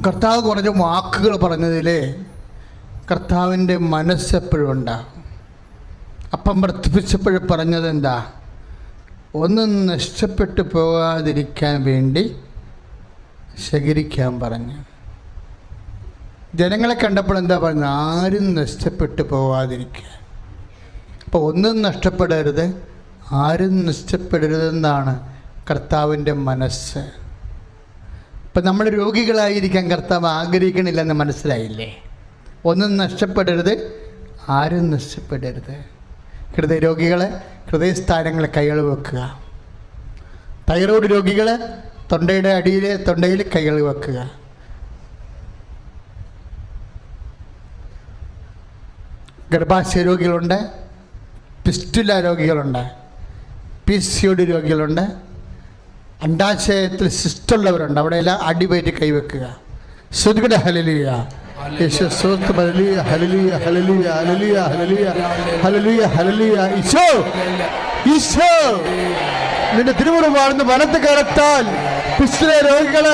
കർത്താവ് കുറച്ച് വാക്കുകൾ പറഞ്ഞതിൽ കർത്താവിന്റെ മനസ്സെപ്പോഴും ഉണ്ടാകും അപ്പം വർദ്ധിപ്പിച്ചപ്പോഴും പറഞ്ഞത് എന്താ ഒന്നും നഷ്ടപ്പെട്ടു പോകാതിരിക്കാൻ വേണ്ടി ശേഖരിക്കാൻ പറഞ്ഞു. ജനങ്ങളെ കണ്ടപ്പോൾ എന്താ പറയുന്നത് ആരും നഷ്ടപ്പെട്ടു പോകാതിരിക്കുക അപ്പോൾ ഒന്നും നഷ്ടപ്പെടരുത് ആരും നഷ്ടപ്പെടരുതെന്നാണ് കർത്താവിന്റെ മനസ്സ്. ഇപ്പം നമ്മൾ രോഗികളായിരിക്കാൻ കർത്താവ് ആഗ്രഹിക്കണില്ലെന്ന് മനസ്സിലായില്ലേ? ഒന്നും നഷ്ടപ്പെടരുത് ആരും നഷ്ടപ്പെടരുത്. ഹൃദയ രോഗികളെ ഹൃദയസ്ഥാനങ്ങളെ കൈകൾ വെക്കുക. തൈറോയ്ഡ് രോഗികളെ തൊണ്ടയുടെ അടിയിൽ തൊണ്ടയിൽ കൈകൾ വെക്കുക. ഗർഭാശയ രോഗികളുണ്ട് പിസ്റ്റുല രോഗികളുണ്ട് പി രോഗികളുണ്ട് അണ്ടാശയത്തിൽ ശിഷ്ടമുള്ളവരുണ്ട്. അവിടെ എല്ലാം അടിവയറ്റി കൈവെക്കുക. ശ്രുതികട ഹലലിയ യേശു ഹലലിയ ഹലലിയ ഹലലിയ ഹലലിയ ഹലലിയ ഹലലിയ ഹലലിയ ഈശോ ഈശോ. നിന്റെ തിരുമുറവാണെന്ന് വലത്ത് കരത്താൽ രോഗികൾ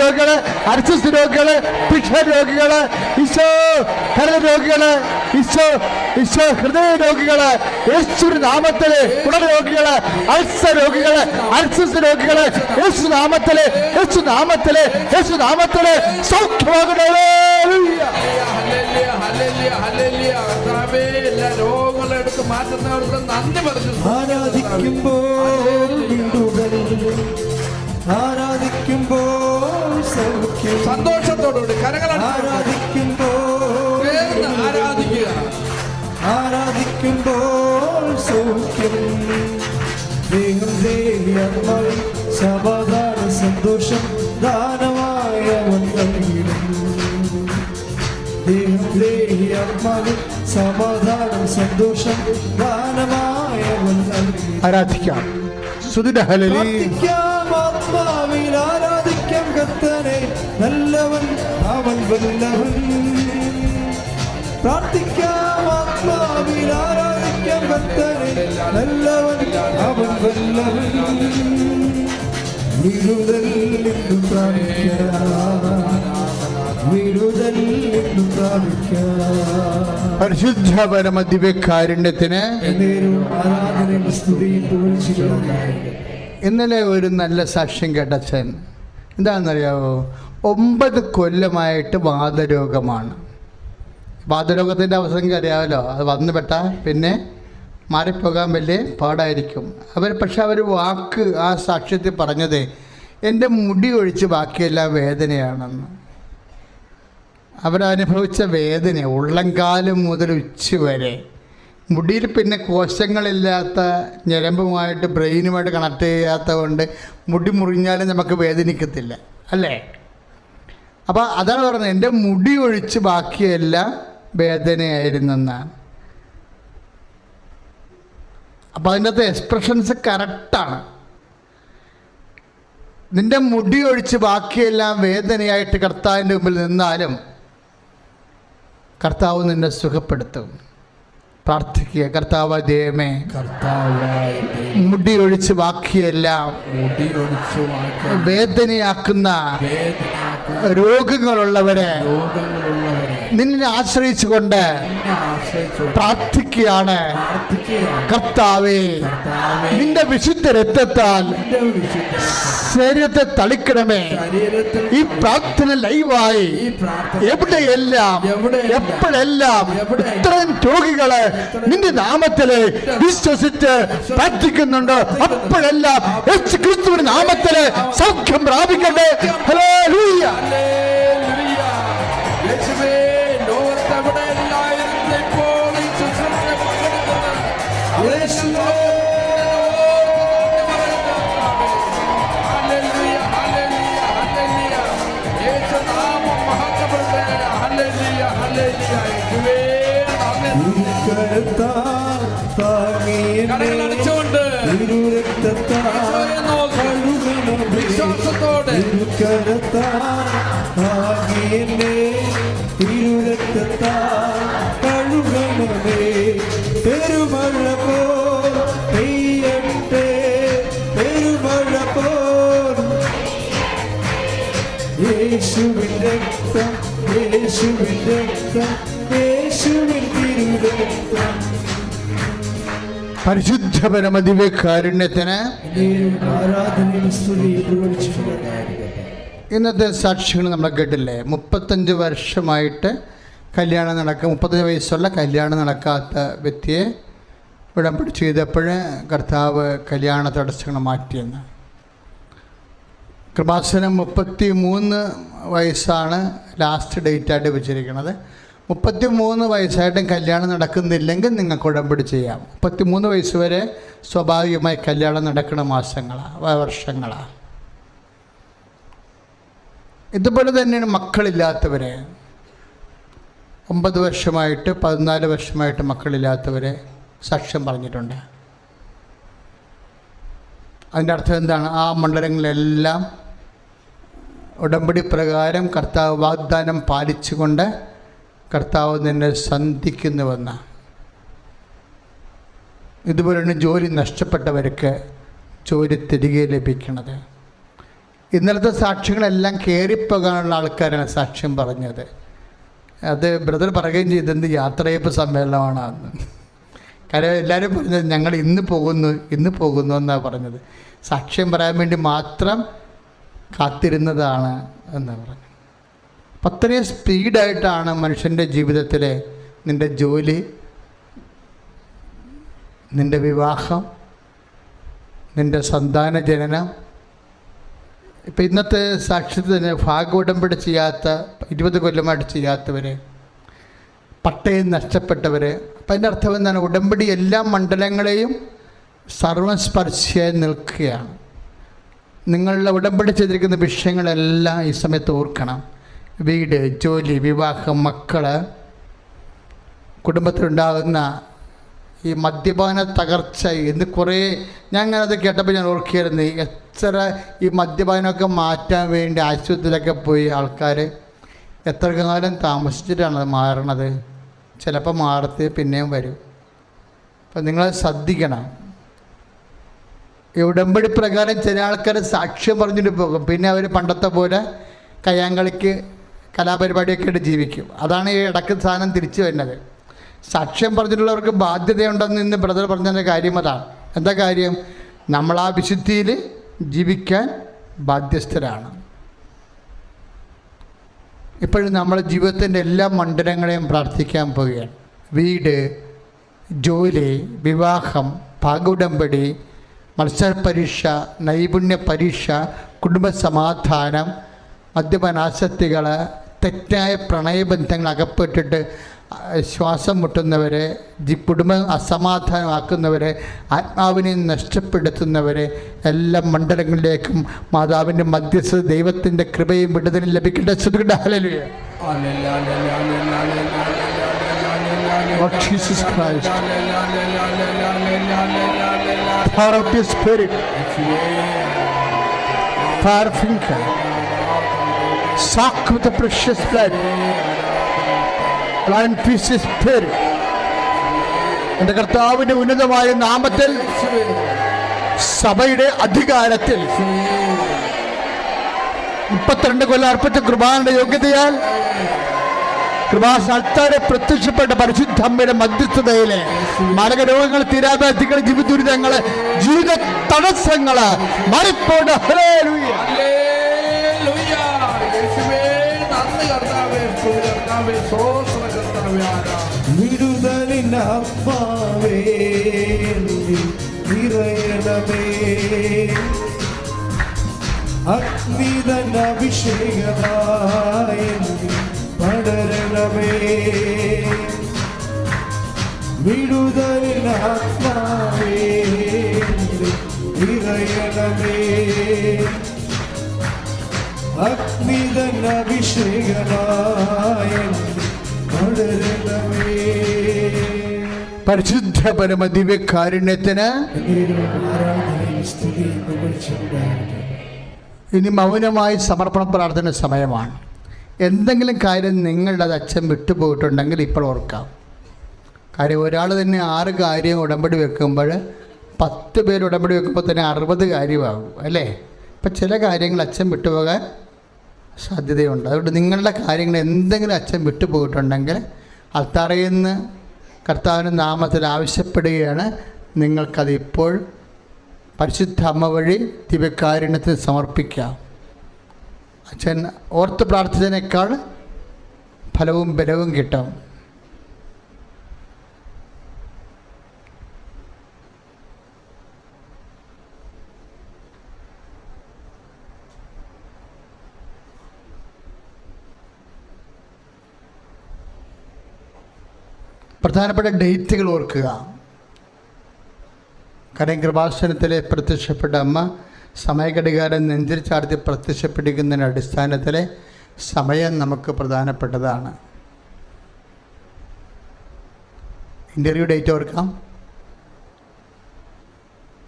രോഗികൾ അർച്ചസ് രോഗികൾ പിഷ രോഗികൾ ഈശോ ഹൃദയ രോഗികൾ ഈശോ ഈശോ ഹൃദയ രോഗികൾ യേശു നാമത്തിൽ കുടൽ രോഗികൾ അൾസർ രോഗികൾ അൾസസ് രോഗികൾ യേശു നാമത്തിൽ യേശു നാമത്തിൽ യേശു നാമത്തിൽ സൗഖ്യമാകണേ എല്ലാ രോഗങ്ങളും എടുത്ത് മാറ്റുന്നവർക്ക് നന്ദി പറഞ്ഞു ആരാധിക്കുമ്പോൾ ആരാധിക്കുമ്പോൾ സന്തോഷത്തോടുകൂടി കരങ്ങളാണ് സമാധാനം സന്തോഷം ദാനമായ ആരാധിക്കാം. ആത്മാവിൽ ആരാധിക്കാം കത്തനെ നല്ലവൻ അവൻ വല്ലവൻ. പ്രാർത്ഥിക്കാം ആത്മാവിൽ ആരാധിക്കാം കത്തനെ നല്ലവൻ അവൻ വല്ലവൻ. വിടുതൽ നിന്നു പരിശുദ്ധ പരമ ദിവ്യകാരുണ്യത്തിന് ഇന്നലെ ഒരു നല്ല സാക്ഷ്യം കേട്ടച്ഛൻ. എന്താണെന്നറിയാവോ? ഒമ്പത് കൊല്ലമായിട്ട് വാതരോഗമാണ് വാതരോഗത്തിന്റെ അവസരം അറിയാമല്ലോ. അത് വന്നു പെട്ട പിന്നെ മാറിപ്പോകാൻ വലിയ പാടായിരിക്കും. അവർ പക്ഷെ അവർ വാക്ക് ആ സാക്ഷ്യത്തിൽ പറഞ്ഞത് എന്റെ മുടി ഒഴിച്ച് ബാക്കിയെല്ലാം വേദനയാണെന്ന്. അവരനുഭവിച്ച വേദന ഉള്ളംകാലം മുതൽ ഉച്ച വരെ. മുടിയിൽ പിന്നെ കോശങ്ങളില്ലാത്ത ഞരമ്പുമായിട്ട് ബ്രെയിനുമായിട്ട് കണക്ട് ചെയ്യാത്തത് കൊണ്ട് മുടി മുറിഞ്ഞാലും നമുക്ക് വേദനിക്കത്തില്ല. അല്ലേ? അപ്പോൾ അതാണ് പറഞ്ഞത്. എന്റെ മുടി ഒഴിച്ച് ബാക്കിയെല്ലാം വേദനയായിരുന്നെന്നാണ്. അപ്പോൾ അതിന്റെ അകത്ത് എക്സ്പ്രഷൻസ് കറക്റ്റാണ് നിന്റെ മുടി ഒഴിച്ച് ബാക്കിയെല്ലാം വേദനയായിട്ട് കർത്താവിന്റെ മുമ്പിൽ നിന്നാലും കർത്താവ് നിന്നെ സുഖപ്പെടുത്തും. പ്രാർത്ഥിക്കുക കർത്താവ് ദൈവമേ മുടിയൊഴിച്ച് ബാക്കിയെല്ലാം വേദനയാക്കുന്ന വേദനയാക്കുന്ന രോഗങ്ങളുള്ളവരെ രോഗങ്ങളുള്ളവരെ നിന്നെ ആശ്രയിച്ചുകൊണ്ട് പ്രാർത്ഥിക്കുകയാണ്. കർത്താവേ നിന്റെ വിശുദ്ധ രക്തത്താൽ ശരീരത്തെ തളിക്കണമേ. ഈ പ്രാർത്ഥന ലൈവായി എവിടെയെല്ലാം എപ്പോഴെല്ലാം ഇത്രയും രോഗികൾ നിന്റെ നാമത്തിൽ വിശ്വസിച്ച് പ്രാർത്ഥിക്കുന്നുണ്ട്? അപ്പോഴെല്ലാം ക്രിസ്തുവിന്റെ നാമത്തിൽ സൗഖ്യം പ്രാപിക്കട്ടെ. Hello hallelujah. നോക്കി കഴുകണമേ. വിശ്വാസത്തോടെ കഴുകണമേ. പെരുമഴ പോൽ പെയ്യട്ടെ പെരുമഴ പോൽ യേശുവിൻ രക്തം യേശുവിൻ രക്തം പരിശുദ്ധ പരമദിവ്യ കാരുണ്യത്തിന്. ഇന്നത്തെ സാക്ഷികൾ നമ്മൾ കേട്ടില്ലേ മുപ്പത്തഞ്ച് വർഷമായിട്ട് കല്യാണം നടക്ക മുപ്പത്തഞ്ച് വയസ്സുള്ള കല്യാണം നടക്കാത്ത വ്യക്തിയെ ഉടമ്പടി ചെയ്തപ്പോൾ കർത്താവ് കല്യാണ തടസ്സങ്ങൾ മാറ്റിയെന്ന് കൃപാസനം മുപ്പത്തി മൂന്ന് വയസ്സാണ് ലാസ്റ്റ് ഡേറ്റായിട്ട് വെച്ചിരിക്കുന്നത് മുപ്പത്തി മൂന്ന് വയസ്സായിട്ടും കല്യാണം നടക്കുന്നില്ലെങ്കിൽ നിങ്ങൾക്ക് ഉടമ്പടി ചെയ്യാം. മുപ്പത്തി മൂന്ന് വയസ്സ് വരെ സ്വാഭാവികമായി കല്യാണം നടക്കുന്ന മാസങ്ങളാണ് വർഷങ്ങളാണ് ഇതുപോലെ തന്നെയാണ് മക്കളില്ലാത്തവരെ. ഒമ്പത് വർഷമായിട്ട് പതിനാല് വർഷമായിട്ട് മക്കളില്ലാത്തവരെ സാക്ഷ്യം പറഞ്ഞിട്ടുണ്ട്. അതിന്റെ അർത്ഥം എന്താണ്? ആ മണ്ഡലങ്ങളിലെല്ലാം ഉടമ്പടി പ്രകാരം കർത്താവ് വാഗ്ദാനം പാലിച്ചുകൊണ്ട് കർത്താവ് നിന്നെ സന്ധിക്കുന്നുവെന്ന്. ഇതുപോലെയാണ് ജോലി നഷ്ടപ്പെട്ടവർക്ക് ജോലി തിരികെ ലഭിക്കുന്നത് ഇന്നലത്തെ സാക്ഷികളെല്ലാം കയറിപ്പോകാനുള്ള ആൾക്കാരാണ് സാക്ഷ്യം പറഞ്ഞത്. അത് ബ്രദർ പറയുകയും ചെയ്തത് യാത്രയപ്പ് സമ്മേളനമാണ് അന്ന്. കാര്യം എല്ലാവരും പറഞ്ഞത് ഞങ്ങൾ ഇന്ന് പോകുന്നു ഇന്ന് പോകുന്നു എന്നാണ് പറഞ്ഞത്. സാക്ഷ്യം പറയാൻ വേണ്ടി മാത്രം കാത്തിരുന്നതാണ് എന്നാണ് പറഞ്ഞത്. അത്രയും സ്പീഡായിട്ടാണ് മനുഷ്യന്റെ ജീവിതത്തിൽ നിന്റെ ജോലി നിന്റെ വിവാഹം നിന്റെ സന്താന ജനനം. ഇപ്പം ഇന്നത്തെ സാക്ഷ്യത്തിന് തന്നെ ഭാഗോടമ്പടി ചെയ്യാത്ത ഇരുപത് കൊല്ലമായിട്ട് ചെയ്യാത്തവർ പട്ടയം നഷ്ടപ്പെട്ടവർ അപ്പം അതിന്റെ അർത്ഥം എന്താണ്? ഉടമ്പടി എല്ലാ മണ്ഡലങ്ങളെയും സർവസ്പർശിയായി നിൽക്കുകയാണ്. നിങ്ങളുടെ ഉടമ്പടി ചെയ്തിരിക്കുന്ന വിഷയങ്ങളെല്ലാം ഈ സമയത്ത് ഓർക്കണം. വീട് ജോലി വിവാഹം മക്കൾ കുടുംബത്തിലുണ്ടാകുന്ന ഈ മദ്യപാന തകർച്ച എന്ന് കുറേ ഞാൻ അങ്ങനെ അത് കേട്ടപ്പോൾ ഞാൻ ഓർക്കുകയായിരുന്നു. എത്ര ഈ മദ്യപാനമൊക്കെ മാറ്റാൻ വേണ്ടി ആശുപത്രിയിലൊക്കെ പോയി ആൾക്കാർ എത്ര കാലം താമസിച്ചിട്ടാണ് അത് മാറണത്? ചിലപ്പോൾ മാറത്ത് പിന്നെയും വരും. അപ്പം നിങ്ങൾ ശ്രദ്ധിക്കണം. ഈ ഉടമ്പടി പ്രകാരം ചില ആൾക്കാർ സാക്ഷ്യം പറഞ്ഞിട്ട് പോകും. പിന്നെ അവർ പണ്ടത്തെ പോലെ കയ്യാങ്കളിക്ക് കലാപരിപാടിയൊക്കെ ആയിട്ട് ജീവിക്കും. അതാണ് ഈ ഇടയ്ക്ക് സാധനം തിരിച്ചു വരുന്നത്. സാക്ഷ്യം പറഞ്ഞിട്ടുള്ളവർക്ക് ബാധ്യതയുണ്ടെന്ന് ഇന്ന് ബ്രദർ പറഞ്ഞതിന്റെ കാര്യം അതാണ്. എന്താ കാര്യം? നമ്മൾ ആ വിശുദ്ധിയിൽ ജീവിക്കാൻ ബാധ്യസ്ഥരാണ്. ഇപ്പോഴും നമ്മൾ ജീവിതത്തിന്റെ എല്ലാ മണ്ഡലങ്ങളെയും പ്രാർത്ഥിക്കാൻ പോവുകയാണ്. വീട് ജോലി വിവാഹം പാകുടമ്പടി മത്സരപരീക്ഷ നൈപുണ്യ പരീക്ഷ കുടുംബസമാധാനം മദ്യപാനാസക്തികൾ തെറ്റായ പ്രണയബന്ധങ്ങൾ അകപ്പെട്ടിട്ട് ശ്വാസം മുട്ടുന്നവരെ കുടുംബം അസമാധാനമാക്കുന്നവരെ ആത്മാവിനെ നഷ്ടപ്പെടുത്തുന്നവരെ എല്ലാ മണ്ഡലങ്ങളിലേക്കും മാതാവിന്റെ മധ്യസ്ഥ ദൈവത്തിന്റെ കൃപയും വിടുതലും ലഭിക്കേണ്ട ശ്രുതികളുടെ hallelujah Lord Jesus Christ. Power of your spirit. Fire finger. Sock with the precious blood. Blind fish spirit. എന്റെ കർത്താവിന്റെ ഉന്നതമായ നാമത്തിൽ സഭയുടെ അധികാരത്തിൽ മുപ്പത്തിരണ്ട് കൊല്ലം അർപ്പിച്ച കൃപാന്റെ യോഗ്യതയാൽ കൃപാസാൽത്താരെ പ്രത്യക്ഷപ്പെട്ട പരിശുദ്ധമ്മയുടെ മധ്യസ്ഥതയിലെ മാരകരോഗങ്ങൾ തീരാതാർത്ഥികൾ ജീവിത ദുരിതങ്ങൾ ജീവിത തടസ്സങ്ങൾ മാറിപ്പോണ്ട് ഹല്ലേലൂയ. വിടുതലിൻ അപ്പാവേ നിറയണമേ. അഗ്നിതൻ അഭിഷേകമായ പടരണമേ. വിടുതലിൻ ആത്മാവേ നിറയണമേ. അഗ്നിതൻ അഭിഷേകമായ പരിശുദ്ധ പരമ ദിവ്യകാരുണ്യത്തിന്. ഇനി മൗനമായി സമർപ്പണ പ്രാർത്ഥന സമയമാണ് എന്തെങ്കിലും കാര്യം നിങ്ങളുടെ അച്ഛൻ വിട്ടുപോയിട്ടുണ്ടെങ്കിൽ ഇപ്പോൾ ഓർക്കാം കാര്യം ഒരാൾ തന്നെ ആറ് കാര്യം ഉടമ്പടി വെക്കുമ്പോൾ പത്ത് പേര് ഉടമ്പടി വെക്കുമ്പോൾ തന്നെ അറുപത് കാര്യമാകും അല്ലേ ഇപ്പം ചില കാര്യങ്ങൾ അച്ഛൻ വിട്ടുപോകാൻ സാധ്യതയുണ്ട്. അതുകൊണ്ട് നിങ്ങളുടെ കാര്യങ്ങൾ എന്തെങ്കിലും അച്ഛൻ വിട്ടുപോയിട്ടുണ്ടെങ്കിൽ അൽത്തറയിൽ നിന്ന് കർത്താവിന്റെ നാമത്തിൽ ആവശ്യപ്പെടുകയാണ്. നിങ്ങൾക്കത് ഇപ്പോൾ പരിശുദ്ധ അമ്മ വഴി ദിവ്യകാരുണ്യത്തിൽ സമർപ്പിക്കാം അച്ഛൻ ഓർത്ത് പ്രാർത്ഥിച്ചതിനേക്കാൾ ഫലവും ബലവും കിട്ടും. പ്രധാനപ്പെട്ട ഡേറ്റുകൾ ഓർക്കുക. കാരണം കൃപാസനത്തിലെ പ്രത്യക്ഷപ്പെട്ട അമ്മ സമയഘടികാരം നെഞ്ചിൽ ചാർത്തി പ്രത്യക്ഷപ്പെട്ടിരിക്കുന്നതിന്റെ അടിസ്ഥാനത്തിലെ സമയം നമുക്ക് പ്രധാനപ്പെട്ടതാണ്. ഇന്റർവ്യൂ ഡേറ്റ് ഓർക്കാം.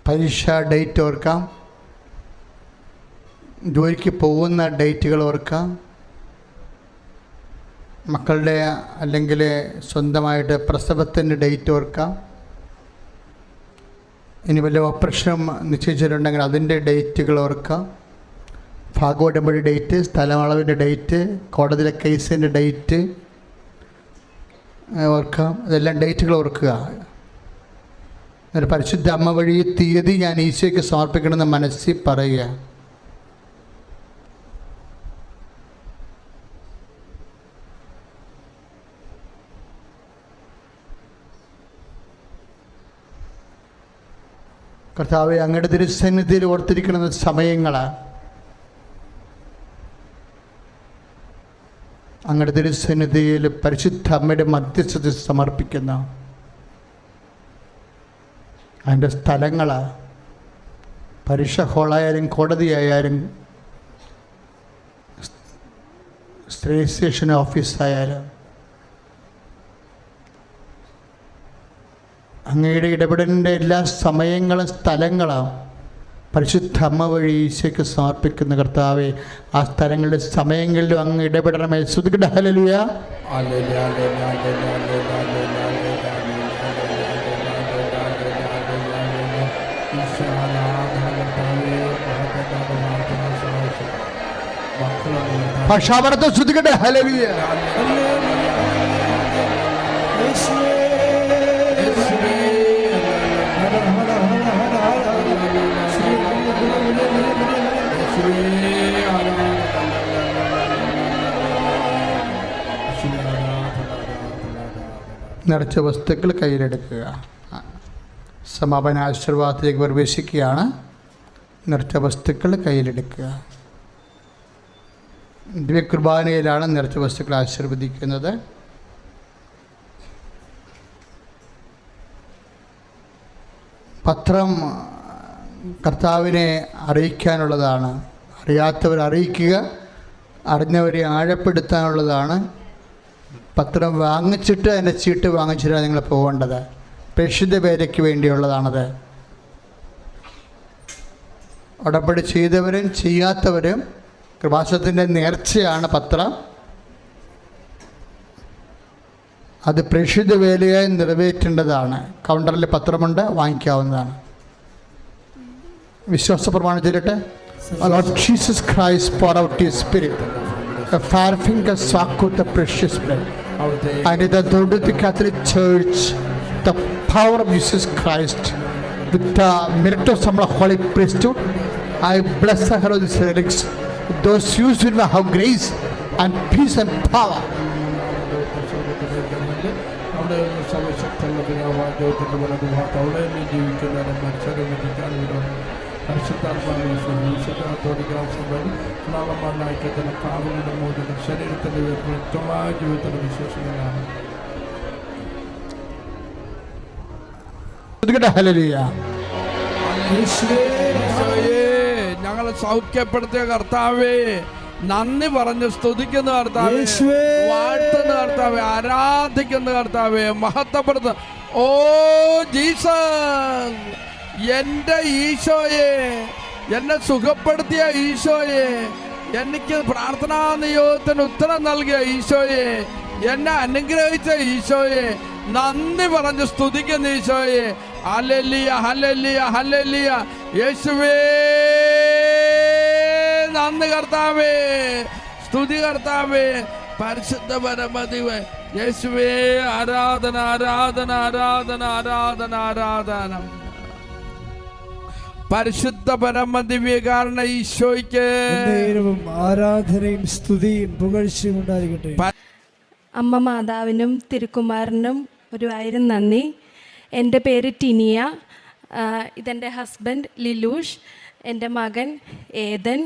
പരീക്ഷ ഡേറ്റ് ഓർക്കാം. ജോലിക്ക് പോകുന്ന ഡേറ്റുകൾ ഓർക്കാം. മക്കളുടെ അല്ലെങ്കിൽ സ്വന്തമായിട്ട് പ്രസവത്തിന്റെ ഡേറ്റ് ഓർക്കാം. ഇനി വല്ല ഓപ്പറേഷനും നിശ്ചയിച്ചിട്ടുണ്ടെങ്കിൽ അതിന്റെ ഡേറ്റുകൾ ഓർക്കാം. ഭാഗോടമ്പടി ഡേറ്റ് സ്ഥലമളവിന്റെ ഡേറ്റ് കോടതിയിലെ കേസിന്റെ ഡേറ്റ് ഓർക്കാം. ഇതെല്ലാം ഡേറ്റുകൾ ഓർക്കുക. ഒരു പരിശുദ്ധ അമ്മ വഴി തീയതി ഞാൻ ഈശോയ്ക്ക് സമർപ്പിക്കണമെന്ന് മനസ്സിൽ പറയുക. കർത്താവെ അങ്ങയുടെ തിരുസന്നിധിയിൽ ഓർത്തിരിക്കുന്ന സമയങ്ങൾ അങ്ങയുടെ തിരുസന്നിധിയിൽ പരിശുദ്ധ അമ്മയുടെ മധ്യസ്ഥത സമർപ്പിക്കുന്ന അതിന്റെ സ്ഥലങ്ങൾ പരീക്ഷ ഹോളായാലും കോടതിയായാലും രജിസ്ട്രേഷൻ ഓഫീസായാലും അങ്ങയുടെ ഇടപെടലിന്റെ എല്ലാ സമയങ്ങളും സ്ഥലങ്ങളും പരിശുദ്ധ അമ്മ വഴി ഈശോയ്ക്ക് സമർപ്പിക്കുന്ന കർത്താവെ ആ സ്ഥലങ്ങളുടെ സമയങ്ങളിലും അങ്ങ് ഇടപെടണമേ. ശ്രുതികട ഹലലുയ ഭാഷാപരത്തെ ശ്രുതികട ഹലലുയ നിറച്ച വസ്തുക്കൾ കയ്യിലെടുക്കുക. സമാപന ആശീർവാദത്തിലേക്ക് പ്രവേശിക്കുകയാണ്. നിറച്ച വസ്തുക്കൾ കയ്യിലെടുക്കുക. ദിവ്യകുർബാനയിലാണ് നിറച്ച വസ്തുക്കൾ ആശീർവദിക്കുന്നത്. പത്രം കർത്താവിനെ അറിയിക്കാനുള്ളതാണ്. അറിയാത്തവർ അറിയിക്കുക അറിഞ്ഞവരെ ആഴപ്പെടുത്താനുള്ളതാണ്. പത്രം വാങ്ങിച്ചിട്ട് അതിന്റെ ചീട്ട് വാങ്ങിച്ചിട്ടാണ് നിങ്ങൾ പോകേണ്ടത്. പരിശുദ്ധ പേരയ്ക്ക് വേണ്ടിയുള്ളതാണത്. ഉടമ്പടി ചെയ്തവരും ചെയ്യാത്തവരും കൃപാശത്തിന്റെ നേർച്ചയാണ് പത്രം. അത് പ്രക്ഷിത വേലയായി നിറവേറ്റേണ്ടതാണ്. കൗണ്ടറിൽ പത്രമുണ്ട് വാങ്ങിക്കാവുന്നതാണ്. വിശ്വാസ പ്രമാണം Jesus Lord Jesus out pour spirit Spirit. A fire finger soak with the precious blood. And in the authority of the Catholic Church, the power of Jesus Christ, with the merit of some holy priesthood, I bless the head of these relics. Those used will have grace and peace and power. അവിടെ സർവശക്തനുള്ള പിതാവായ ദൈവത്തിന്റെ വലതുഭാഗത്ത് അവിടെ നിന്ന് ജീവിക്കുന്നവരെ മനുഷ്യരെ വിധിക്കാൻ വിടുന്നു പരിശുദ്ധാത്മാവിശ്വസിക്കാത്തോടിക്കാൻ വഴി നാളെ ഐക്യത്തിന് കാവുകളുടെ മോചനം ശരീരത്തിന്റെ വ്യക്തമായ ജീവിതത്തിന്റെ വിശേഷങ്ങളാണ്. ഞങ്ങളെ സൗഖ്യപ്പെടുത്തിയ കർത്താവേ നന്ദി പറഞ്ഞ് സ്തുതിക്കുന്ന കർത്താവേ യേശുവേ. വാഴ്ത്തുന്ന കർത്താവേ ആരാധിക്കുന്ന കർത്താവേ മഹത്വപ്പെടുത്ത ഓ ജീസസ്! എന്റെ ഈശോയെ എന്നെ സുഖപ്പെടുത്തിയ ഈശോയെ എനിക്ക് പ്രാർത്ഥനാ നിയോഗത്തിന് ഉത്തരം നൽകിയ ഈശോയെ എന്നെ അനുഗ്രഹിച്ച ഈശോയെ നന്ദി പറഞ്ഞ് സ്തുതിക്കുന്ന ഈശോയെ. ഹലല്ലിയ ഹലല്ലിയ ഹലല്ലിയ. യേശുവേ നന്ദി കർത്താവേ സ്തുതി കർത്താവേ പരിശുദ്ധ പരമതിവേ യേശുവേ ആരാധന ആരാധന ആരാധന ആരാധന ആരാധന. പരിശുദ്ധ പരമദിവ്യകാരണ ഈശോയ്ക്ക്. ആരാധനയും സ്തുതിയും പുകഴ്ചയും ഉണ്ടായിരിക്കട്ടെ. അമ്മ മാതാവിനും തിരുക്കുമാരനും ഒരു ആയിരം നന്ദി. എന്റെ പേര് ടിനിയ. ഇതെന്റെ ഹസ്ബൻഡ് ലിലൂഷ്. എന്റെ മകൻ ഏതൻ.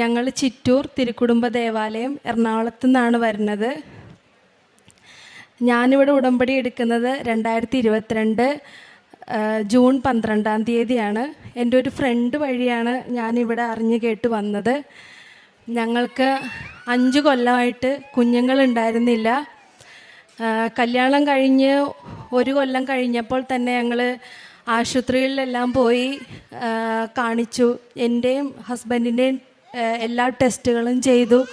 ഞങ്ങൾ ചിറ്റൂർ തിരുക്കുടുംബ ദേവാലയം എറണാകുളത്തു നിന്നാണ് വരുന്നത്. ഞാനിവിടെ ഉടമ്പടി എടുക്കുന്നത് രണ്ടായിരത്തി ഇരുപത്തിരണ്ട് ജൂൺ പന്ത്രണ്ടാം തീയതിയാണ്. എന്റെ ഒരു ഫ്രണ്ട് വഴിയാണ് ഞാനിവിടെ അറിഞ്ഞു കേട്ട് വന്നത്. ഞങ്ങൾക്ക് അഞ്ച് കൊല്ലമായിട്ട് കുഞ്ഞുങ്ങളുണ്ടായിരുന്നില്ല. കല്യാണം കഴിഞ്ഞ് ഒരു കൊല്ലം കഴിഞ്ഞപ്പോൾ തന്നെ ഞങ്ങൾ ആശുപത്രികളിലെല്ലാം പോയി കാണിച്ചു. എന്റെയും ഹസ്ബൻഡിന്റെയും എല്ലാ ടെസ്റ്റുകളും ചെയ്തു.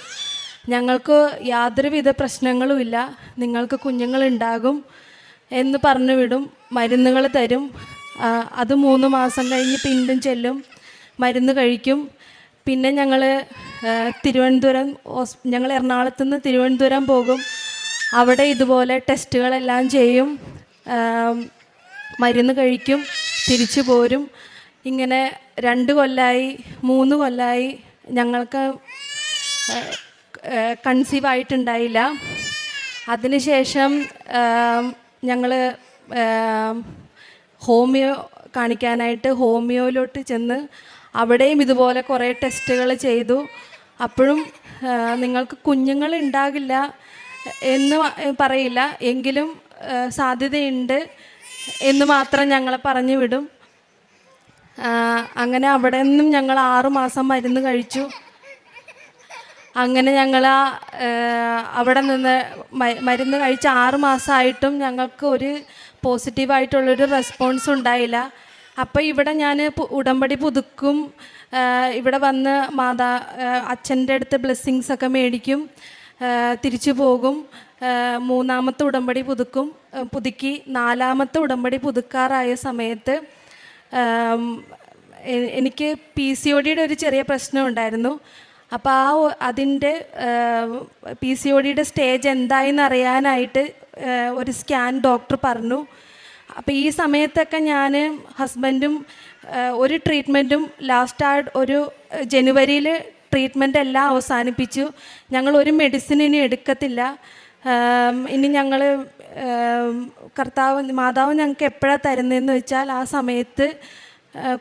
ഞങ്ങൾക്ക് യാതൊരുവിധ പ്രശ്നങ്ങളുമില്ല. നിങ്ങൾക്ക് കുഞ്ഞുങ്ങളുണ്ടാകും എന്ന് പറഞ്ഞു വിടും. മരുന്നുകൾ തരും. അത് മൂന്ന് മാസം കഴിഞ്ഞ് പിന്നും ചെല്ലും. മരുന്ന് കഴിക്കും. പിന്നെ ഞങ്ങൾ തിരുവനന്തപുരം ഞങ്ങൾ എറണാകുളത്ത് നിന്ന് തിരുവനന്തപുരം പോകും. അവിടെ ഇതുപോലെ ടെസ്റ്റുകളെല്ലാം ചെയ്യും. മരുന്ന് കഴിക്കും. തിരിച്ചു പോരും. ഇങ്ങനെ രണ്ട് കൊല്ലായി മൂന്ന് കൊല്ലായി ഞങ്ങൾക്ക് കൺസീവ് ആയിട്ടുണ്ടായില്ല അതിനുശേഷം ഞങ്ങൾ ഹോമിയോ കാണിക്കാനായിട്ട് ഹോമിയോയിലോട്ട് ചെന്ന് അവിടെയും ഇതുപോലെ കുറേ ടെസ്റ്റുകൾ ചെയ്തു. അപ്പോഴും നിങ്ങൾക്ക് കുഞ്ഞുങ്ങൾ ഉണ്ടാകില്ല എന്ന് പറയില്ല. എങ്കിലും സാധ്യതയുണ്ട് എന്ന് മാത്രം ഞങ്ങളെ പറഞ്ഞു വിടും. അങ്ങനെ അവിടെ നിന്നും ഞങ്ങൾ ആറുമാസം മരുന്ന് കഴിച്ചു. അങ്ങനെ ഞങ്ങൾ അവിടെ നിന്ന് മരുന്ന് കഴിച്ച് ആറുമാസമായിട്ടും ഞങ്ങൾക്ക് ഒരു പോസിറ്റീവായിട്ടുള്ളൊരു റെസ്പോൺസ് ഉണ്ടായില്ല. അപ്പോൾ ഇവിടെ ഞാൻ ഉടമ്പടി പുതുക്കും. ഇവിടെ വന്ന് മാതാ അച്ഛന്റെ അടുത്ത് ബ്ലെസ്സിങ്സ് ഒക്കെ മേടിക്കും. തിരിച്ചു പോകും. മൂന്നാമത്തെ ഉടമ്പടി പുതുക്കും. പുതുക്കി നാലാമത്തെ ഉടമ്പടി പുതുക്കാറായ സമയത്ത് എനിക്ക് പി സി ഒ ഡിയുടെ ഒരു ചെറിയ പ്രശ്നം ഉണ്ടായിരുന്നു. അപ്പോൾ ആ അതിന്റെ പി സി ഒ ഡിയുടെ സ്റ്റേജ് എന്തായെന്ന് അറിയാനായിട്ട് ഒരു സ്കാൻ ഡോക്ടർ പറഞ്ഞു. അപ്പോൾ ഈ സമയത്തൊക്കെ ഞാൻ ഹസ്ബൻഡും ഒരു ട്രീറ്റ്മെന്റും ലാസ്റ്റ് ആ ഒരു ജനുവരിയിൽ ട്രീറ്റ്മെന്റ് എല്ലാം അവസാനിപ്പിച്ചു. ഞങ്ങൾ ഒരു മെഡിസിൻ ഇനി എടുക്കത്തില്ല. ഇനി ഞങ്ങൾ കർത്താവ് മാതാവ് ഞങ്ങൾക്ക് എപ്പോഴാണ് തരുന്നതെന്ന് വെച്ചാൽ ആ സമയത്ത്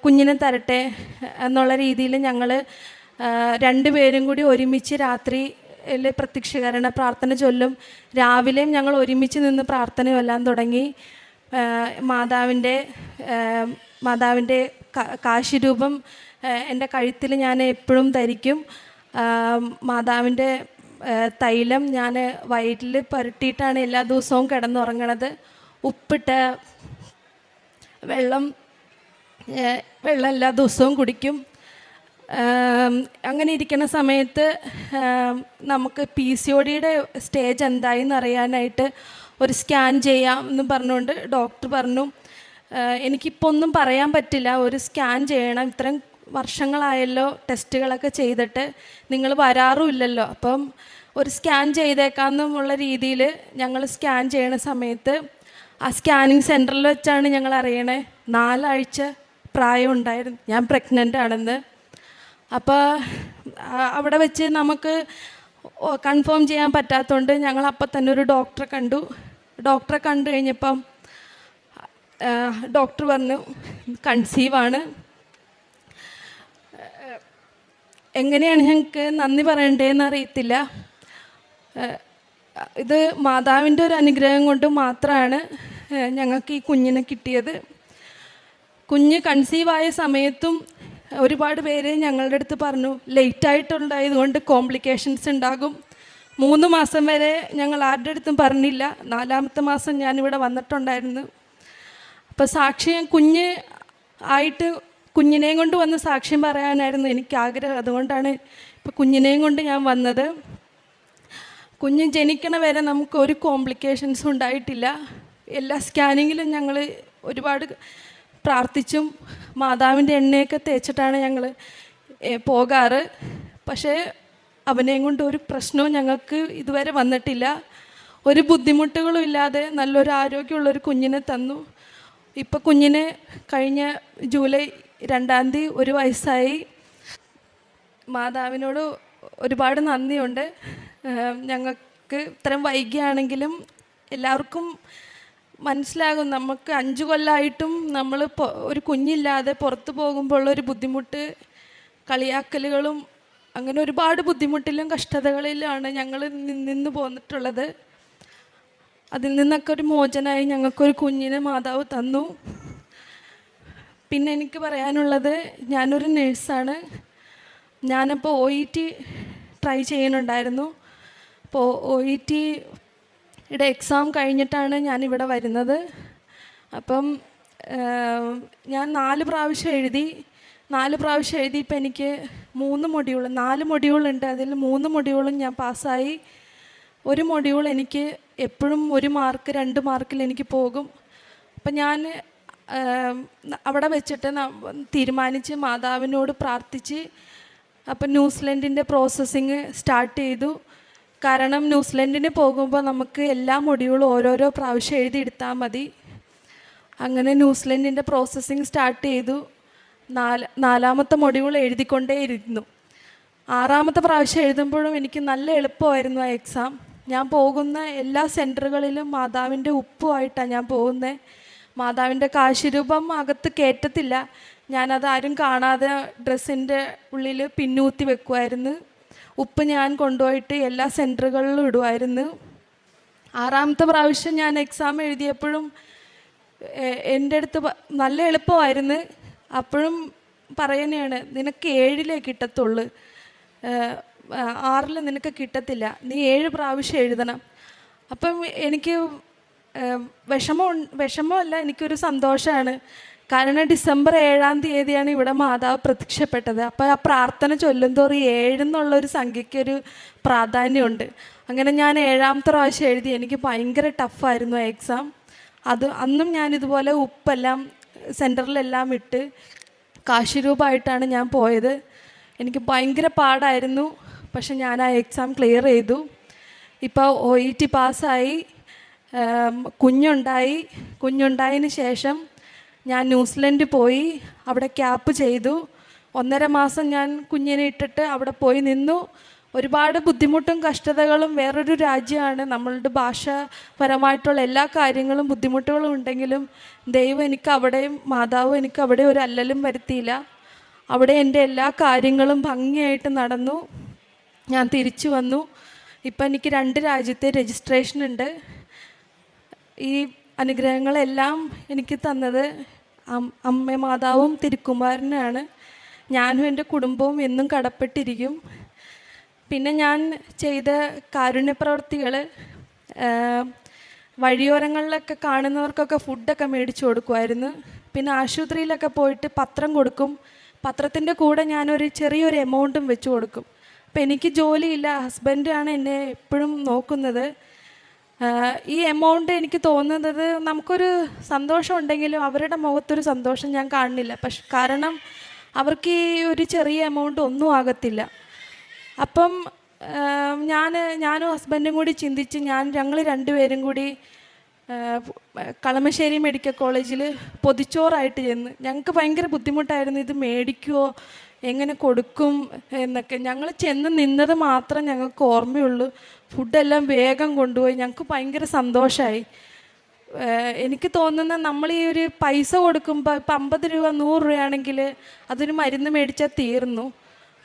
കുഞ്ഞിനെ തരട്ടെ എന്നുള്ള രീതിയിൽ ഞങ്ങൾ രണ്ടുപേരും കൂടി ഒരുമിച്ച് രാത്രി പ്രത്യക്ഷീകരണ പ്രാർത്ഥന ചൊല്ലും. രാവിലെയും ഞങ്ങൾ ഒരുമിച്ച് നിന്ന് പ്രാർത്ഥന ചൊല്ലാൻ തുടങ്ങി മാതാവിന്റെ മാതാവിന്റെ കാശിരൂപം എന്റെ കഴുത്തിൽ ഞാൻ എപ്പോഴും ധരിക്കും. മാതാവിന്റെ തൈലം ഞാൻ വയറ്റിൽ പുരട്ടിയിട്ടാണ് എല്ലാ ദിവസവും കിടന്നുറങ്ങണത്. ഉപ്പിട്ട വെള്ളം വെള്ളം എല്ലാ ദിവസവും കുടിക്കും. അങ്ങനെ ഇരിക്കുന്ന സമയത്ത് നമുക്ക് പി സി ഒ ഡിയുടെ സ്റ്റേജ് എന്തായെന്ന് അറിയാനായിട്ട് ഒരു സ്കാൻ ചെയ്യാം എന്ന് പറഞ്ഞുകൊണ്ട് ഡോക്ടർ പറഞ്ഞു എനിക്കിപ്പോൾ ഒന്നും പറയാൻ പറ്റില്ല ഒരു സ്കാൻ ചെയ്യണം. ഇത്രയും വർഷങ്ങളായല്ലോ ടെസ്റ്റുകളൊക്കെ ചെയ്തിട്ട് നിങ്ങൾ വരാറുമില്ലല്ലോ. അപ്പം ഒരു സ്കാൻ ചെയ്തേക്കാമെന്നുള്ള രീതിയിൽ ഞങ്ങൾ സ്കാൻ ചെയ്യണ സമയത്ത് ആ സ്കാനിങ് സെന്ററിൽ വെച്ചാണ് ഞങ്ങൾ അറിയണേ. നാലാഴ്ച പ്രായം ഉണ്ടായിരുന്നു ഞാൻ പ്രഗ്നന്റ് ആണെന്ന്. അപ്പോൾ അവിടെ വെച്ച് നമുക്ക് കൺഫേം ചെയ്യാൻ പറ്റാത്തതുകൊണ്ട് ഞങ്ങൾ അപ്പം തന്നെ ഒരു ഡോക്ടറെ കണ്ടു. ഡോക്ടറെ കണ്ടു കഴിഞ്ഞപ്പം ഡോക്ടർ പറഞ്ഞു കൺസീവാണ് എങ്ങനെയാണ് ഞങ്ങൾക്ക് നന്ദി പറയണ്ടേന്ന് അറിയത്തില്ല. ഇത് മാതാവിന്റെ ഒരു അനുഗ്രഹം കൊണ്ട് മാത്രമാണ് ഞങ്ങൾക്ക് ഈ കുഞ്ഞിനെ കിട്ടിയത്. കുഞ്ഞ് കൺസീവായ സമയത്തും ഒരുപാട് പേര് ഞങ്ങളുടെ അടുത്ത് പറഞ്ഞു ലേറ്റ് കൊണ്ട് കോംപ്ലിക്കേഷൻസ് ഉണ്ടാകും. മൂന്ന് മാസം വരെ ഞങ്ങൾ ആരുടെ അടുത്തും പറഞ്ഞില്ല. നാലാമത്തെ മാസം ഞാനിവിടെ വന്നിട്ടുണ്ടായിരുന്നു. അപ്പോൾ സാക്ഷ്യം കുഞ്ഞ് ആയിട്ട് കുഞ്ഞിനെയും കൊണ്ട് വന്ന് സാക്ഷ്യം പറയാനായിരുന്നു എനിക്ക് ആഗ്രഹം. അതുകൊണ്ടാണ് ഇപ്പോൾ കുഞ്ഞിനെയും കൊണ്ട് ഞാൻ വന്നത്. കുഞ്ഞ് ജനിക്കണ വരെ നമുക്ക് ഒരു കോംപ്ലിക്കേഷൻസും ഉണ്ടായിട്ടില്ല. എല്ലാ സ്കാനിങ്ങിലും ഞങ്ങൾ ഒരുപാട് പ്രാർത്ഥിച്ചും മാതാവിന്റെ എണ്ണയൊക്കെ തേച്ചിട്ടാണ് ഞങ്ങൾ പോകാറ്. പക്ഷേ അവനെയും കൊണ്ട് ഒരു പ്രശ്നവും ഞങ്ങൾക്ക് ഇതുവരെ വന്നിട്ടില്ല. ഒരു ബുദ്ധിമുട്ടുകളും ഇല്ലാതെ നല്ലൊരു ആരോഗ്യമുള്ളൊരു കുഞ്ഞിനെ തന്നു. ഇപ്പം കുഞ്ഞിന് കഴിഞ്ഞ ജൂലൈ രണ്ടാം തീയതി ഒരു വയസ്സായി. മാതാവിനോട് ഒരുപാട് നന്ദിയുണ്ട്. ഞങ്ങൾക്ക് ഇത്രയും വൈകിയാണെങ്കിലും എല്ലാവർക്കും മനസ്സിലാകും. നമുക്ക് അഞ്ച് കൊല്ലമായിട്ടും നമ്മൾ ഒരു കുഞ്ഞില്ലാതെ പുറത്തു പോകുമ്പോൾ ഒരു ബുദ്ധിമുട്ട് കളിയാക്കലുകളും അങ്ങനെ ഒരുപാട് ബുദ്ധിമുട്ടിലും കഷ്ടതകളിലാണ് ഞങ്ങൾ നിന്ന് പോന്നിട്ടുള്ളത്. അതിൽ നിന്നൊക്കെ ഒരു മോചനമായി ഞങ്ങൾക്കൊരു കുഞ്ഞിനെ മാതാവ് തന്നു. പിന്നെ എനിക്ക് പറയാനുള്ളത് ഞാനൊരു നേഴ്സാണ്. ഞാനപ്പോൾ ഒ ഇ ടി ട്രൈ ചെയ്യുന്നുണ്ടായിരുന്നു. അപ്പോൾ ഒ ഇ ടിയുടെ എക്സാം കഴിഞ്ഞിട്ടാണ് ഞാൻ ഇവിടെ വരുന്നത്. അപ്പം ഞാൻ നാല് പ്രാവശ്യം എഴുതി നാല് പ്രാവശ്യം എഴുതിയപ്പോൾ എനിക്ക് മൂന്ന് മൊഡ്യൂൾ നാല് മൊഡ്യൂളുണ്ട്. അതിൽ മൂന്ന് മൊഡ്യൂളും ഞാൻ പാസ്സായി. ഒരു മൊഡ്യൂൾ എനിക്ക് എപ്പോഴും ഒരു മാർക്ക് രണ്ട് മാർക്കിൽ എനിക്ക് പോകും. അപ്പം ഞാൻ അവിടെ വെച്ചിട്ട് തീരുമാനിച്ച് മാതാവിനോട് പ്രാർത്ഥിച്ച് അപ്പം ന്യൂസിലൻഡിന്റെ പ്രോസസ്സിങ് സ്റ്റാർട്ട് ചെയ്തു. കാരണം ന്യൂസിലൻഡിന് പോകുമ്പോൾ നമുക്ക് എല്ലാ മൊഡ്യൂളും ഓരോരോ പ്രാവശ്യം എഴുതിയെടുത്താൽ മതി. അങ്ങനെ ന്യൂസിലൻഡിന്റെ പ്രോസസ്സിങ് സ്റ്റാർട്ട് ചെയ്തു. നാല് നാലാമത്തെ മൊഡ്യൂൾ എഴുതിക്കൊണ്ടേയിരുന്നു ആറാമത്തെ പ്രാവശ്യം എഴുതുമ്പോഴും എനിക്ക് നല്ല എളുപ്പമായിരുന്നു ആ എക്സാം ഞാൻ പോകുന്ന എല്ലാ സെന്ററുകളിലും മാതാവിന്റെ ഉപ്പുമായിട്ടാണ് ഞാൻ പോകുന്നത് മാതാവിന്റെ കാശിരൂപം അകത്ത് കയറ്റത്തില്ല ഞാനത് ആരും കാണാതെ ഡ്രസ്സിന്റെ ഉള്ളിൽ പിന്നൂത്തി വെക്കുമായിരുന്നു ഉപ്പ് ഞാൻ കൊണ്ടുപോയിട്ട് എല്ലാ സെന്ററുകളിലും ഇടുമായിരുന്നു ആറാമത്തെ പ്രാവശ്യം ഞാൻ എക്സാം എഴുതിയപ്പോഴും എന്റെ അടുത്ത് നല്ല എളുപ്പമായിരുന്നു. അപ്പോഴും പറയുന്നതാണ് നിനക്ക് ഏഴിലേ കിട്ടത്തുള്ളൂ. ആറിൽ നിനക്ക് കിട്ടത്തില്ല. നീ ഏഴ് പ്രാവശ്യം എഴുതണം. അപ്പം എനിക്ക് വിഷമം വിഷമമല്ല എനിക്കൊരു സന്തോഷമാണ്. കാരണം ഡിസംബർ ഏഴാം തീയതിയാണ് ഇവിടെ മാതാവ് പ്രത്യക്ഷപ്പെട്ടത്. അപ്പോൾ ആ പ്രാർത്ഥന ചൊല്ലുംതോറും ഏഴെന്നുള്ള ഒരു സംഖ്യയ്ക്കൊരു പ്രാധാന്യമുണ്ട്. അങ്ങനെ ഞാൻ ഏഴാമത്തെ പ്രാവശ്യം എഴുതി. എനിക്ക് ഭയങ്കര ടഫായിരുന്നു എക്സാം അത് അന്നും ഞാൻ ഇതുപോലെ ഉപ്പെല്ലാം സെന്ററിലെല്ലാം ഇട്ട് കാശിരൂപമായിട്ടാണ് ഞാൻ പോയത്. എനിക്ക് ഭയങ്കര പാടായിരുന്നു. പക്ഷെ ഞാൻ ആ എക്സാം ക്ലിയർ ചെയ്തു. ഇപ്പോൾ ഒ ഇ ടി പാസ്സായി കുഞ്ഞുണ്ടായി. കുഞ്ഞുണ്ടായതിന് ശേഷം ഞാൻ ന്യൂസിലൻഡ് പോയി അവിടെ ക്യാപ്പ് ചെയ്തു. ഒന്നര മാസം ഞാൻ കുഞ്ഞിനെ ഇട്ടിട്ട് അവിടെ പോയി നിന്നു. ഒരുപാട് ബുദ്ധിമുട്ടും കഷ്ടതകളും വേറൊരു രാജ്യമാണ്. നമ്മളുടെ ഭാഷാപരമായിട്ടുള്ള എല്ലാ കാര്യങ്ങളും ബുദ്ധിമുട്ടുകളും ഉണ്ടെങ്കിലും ദൈവം എനിക്ക് അവിടെയും മാതാവ് എനിക്ക് അവിടെ ഒരു അല്ലലും വരുത്തിയില്ല. അവിടെ എന്റെ എല്ലാ കാര്യങ്ങളും ഭംഗിയായിട്ട് നടന്നു. ഞാൻ തിരിച്ചു വന്നു. ഇപ്പം എനിക്ക് രണ്ട് രാജ്യത്തെ രജിസ്ട്രേഷൻ ഉണ്ട്. ഈ അനുഗ്രഹങ്ങളെല്ലാം എനിക്ക് തന്നത് അമ്മ മാതാവും തിരുക്കുമാരനാണ്. ഞാനും എന്റെ കുടുംബവും എന്നും കടപ്പെട്ടിരിക്കും. പിന്നെ ഞാൻ ചെയ്ത കാരുണ്യപ്രവർത്തികൾ വഴിയോരങ്ങളിലൊക്കെ കാണുന്നവർക്കൊക്കെ ഫുഡൊക്കെ മേടിച്ചു കൊടുക്കുമായിരുന്നു. പിന്നെ ആശുപത്രിയിലൊക്കെ പോയിട്ട് പത്രം കൊടുക്കും. പത്രത്തിന്റെ കൂടെ ഞാനൊരു ചെറിയൊരു എമൗണ്ടും വെച്ച് കൊടുക്കും. അപ്പം എനിക്ക് ജോലിയില്ല. ഹസ്ബൻഡാണ് എന്നെ എപ്പോഴും നോക്കുന്നത്. ഈ എമൗണ്ട് എനിക്ക് തോന്നുന്നത് നമുക്കൊരു സന്തോഷം ഉണ്ടെങ്കിലും അവരുടെ മുഖത്തൊരു സന്തോഷം ഞാൻ കാണുന്നില്ല. പക്ഷെ കാരണം അവർക്ക് ഈ ഒരു ചെറിയ എമൗണ്ട് ഒന്നും ആകത്തില്ല. അപ്പം ഞാൻ ഞാനും ഹസ്ബൻഡും കൂടി ചിന്തിച്ച് ഞാൻ ഞങ്ങൾ രണ്ടുപേരും കൂടി കളമശ്ശേരി മെഡിക്കൽ കോളേജിൽ പൊതിച്ചോറായിട്ട് ചെന്ന്. ഞങ്ങൾക്ക് ഭയങ്കര ബുദ്ധിമുട്ടായിരുന്നു ഇത് മേടിക്കുമോ എങ്ങനെ കൊടുക്കും എന്നൊക്കെ. ഞങ്ങൾ ചെന്ന് നിന്നത് മാത്രം ഞങ്ങൾക്ക് ഓർമ്മയുള്ളൂ. ഫുഡെല്ലാം വേഗം കൊണ്ടുപോയി. ഞങ്ങൾക്ക് ഭയങ്കര സന്തോഷമായി എനിക്ക് തോന്നുന്ന നമ്മൾ ഈ ഒരു പൈസ കൊടുക്കുമ്പോൾ ഇപ്പം അമ്പത് രൂപ നൂറ് രൂപയാണെങ്കിൽ അതൊരു മരുന്ന് മേടിച്ചാൽ തീർന്നു.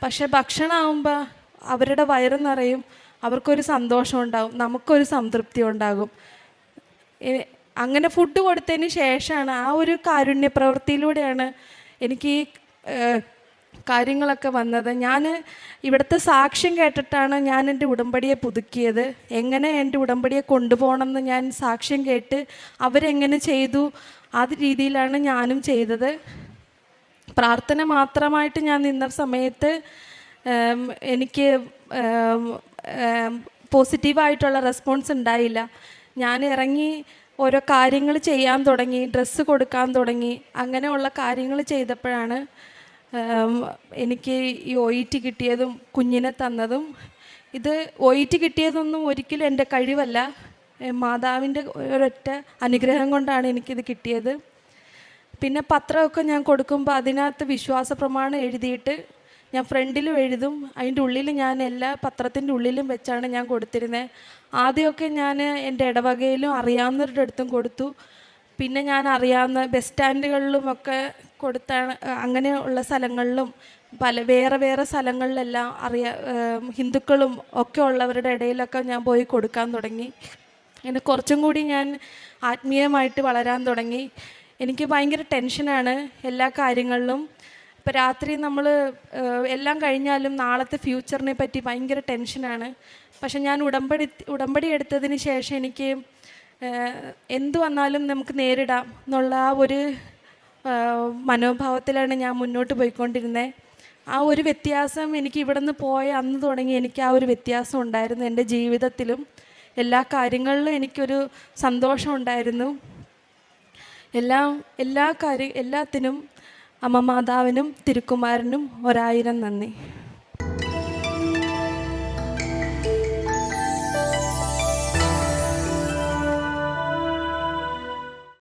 പക്ഷെ ഭക്ഷണമാകുമ്പോൾ അവരുടെ വയറ് നിറയും. അവർക്കൊരു സന്തോഷം ഉണ്ടാകും. നമുക്കൊരു സംതൃപ്തി ഉണ്ടാകും. അങ്ങനെ ഫുഡ് കൊടുത്തതിന് ശേഷമാണ് ആ ഒരു കാരുണ്യ പ്രവൃത്തിയിലൂടെയാണ് എനിക്ക് ഈ കാര്യങ്ങളൊക്കെ വന്നത്. ഞാൻ ഇവിടുത്തെ സാക്ഷ്യം കേട്ടിട്ടാണ് ഞാൻ എന്റെ ഉടമ്പടിയെ പുതുക്കിയത്. എങ്ങനെ എന്റെ ഉടമ്പടിയെ കൊണ്ടുപോകണമെന്ന് ഞാൻ സാക്ഷ്യം കേട്ട് അവരെങ്ങനെ ചെയ്തു? ആ രീതിയിലാണ് ഞാനും ചെയ്തത്. പ്രാർത്ഥന മാത്രമായിട്ട് ഞാൻ നിന്ന സമയത്ത് എനിക്ക് പോസിറ്റീവായിട്ടുള്ള റെസ്പോൺസ് ഉണ്ടായില്ല. ഞാൻ ഇറങ്ങി ഓരോ കാര്യങ്ങൾ ചെയ്യാൻ തുടങ്ങി ഡ്രസ്സ് കൊടുക്കാൻ തുടങ്ങി അങ്ങനെയുള്ള കാര്യങ്ങൾ ചെയ്തപ്പോഴാണ് എനിക്ക് ഈ ഒ ഇ ടി കിട്ടിയതും കുഞ്ഞിനെ തന്നതും ഇത് ഒ ഇ ടി കിട്ടിയതൊന്നും ഒരിക്കലും എന്റെ കഴിവല്ല. മാതാവിന്റെ ഒരൊറ്റ അനുഗ്രഹം കൊണ്ടാണ് എനിക്കിത് കിട്ടിയത്. പിന്നെ പത്രമൊക്കെ ഞാൻ കൊടുക്കുമ്പോൾ അതിനകത്ത് വിശ്വാസ പ്രമാണം എഴുതിയിട്ട് ഞാൻ ഫ്രണ്ടിലും എഴുതും. അതിന്റെ ഉള്ളിൽ ഞാൻ എല്ലാ പത്രത്തിന്റെ ഉള്ളിലും വെച്ചാണ് ഞാൻ കൊടുത്തിരുന്നത്. ആദ്യമൊക്കെ ഞാൻ എന്റെ ഇടവകയിലും അറിയാവുന്നവരുടെ അടുത്തും കൊടുത്തു. പിന്നെ ഞാൻ അറിയാവുന്ന ബസ് സ്റ്റാൻഡുകളിലുമൊക്കെ കൊടുത്താണ് അങ്ങനെയുള്ള സ്ഥലങ്ങളിലും പല വേറെ വേറെ സ്ഥലങ്ങളിലെല്ലാം അറിയാ ഹിന്ദുക്കളും ഒക്കെ ഉള്ളവരുടെ ഇടയിലൊക്കെ ഞാൻ പോയി കൊടുക്കാൻ തുടങ്ങി. അങ്ങനെ കുറച്ചും കൂടി ഞാൻ ആത്മീയമായിട്ട് വളരാൻ തുടങ്ങി. എനിക്ക് ഭയങ്കര ടെൻഷനാണ് എല്ലാ കാര്യങ്ങളിലും. ഇപ്പോൾ രാത്രി നമ്മൾ എല്ലാം കഴിഞ്ഞാലും നാളത്തെ ഫ്യൂച്ചറിനെ പറ്റി ഭയങ്കര ടെൻഷനാണ്. പക്ഷെ ഞാൻ ഉടമ്പടി ഉടമ്പടി എടുത്തതിന് ശേഷം എനിക്ക് എന്ത് വന്നാലും നമുക്ക് നേരിടാം എന്നുള്ള ആ ഒരു മനോഭാവത്തിലാണ് ഞാൻ മുന്നോട്ട് പോയിക്കൊണ്ടിരുന്നത് ആ ഒരു വ്യത്യാസം എനിക്ക് ഇവിടെ നിന്ന് പോയ അന്ന് തുടങ്ങി എനിക്ക് ആ ഒരു വ്യത്യാസം ഉണ്ടായിരുന്നു എന്റെ ജീവിതത്തിലും. എല്ലാ കാര്യങ്ങളിലും എനിക്കൊരു സന്തോഷം ഉണ്ടായിരുന്നു. എല്ലാം എല്ലാ കാര്യ എല്ലാത്തിനും അമ്മ മാതാവിനും തിരുക്കുമാരനും ഒരായിരം നന്ദി.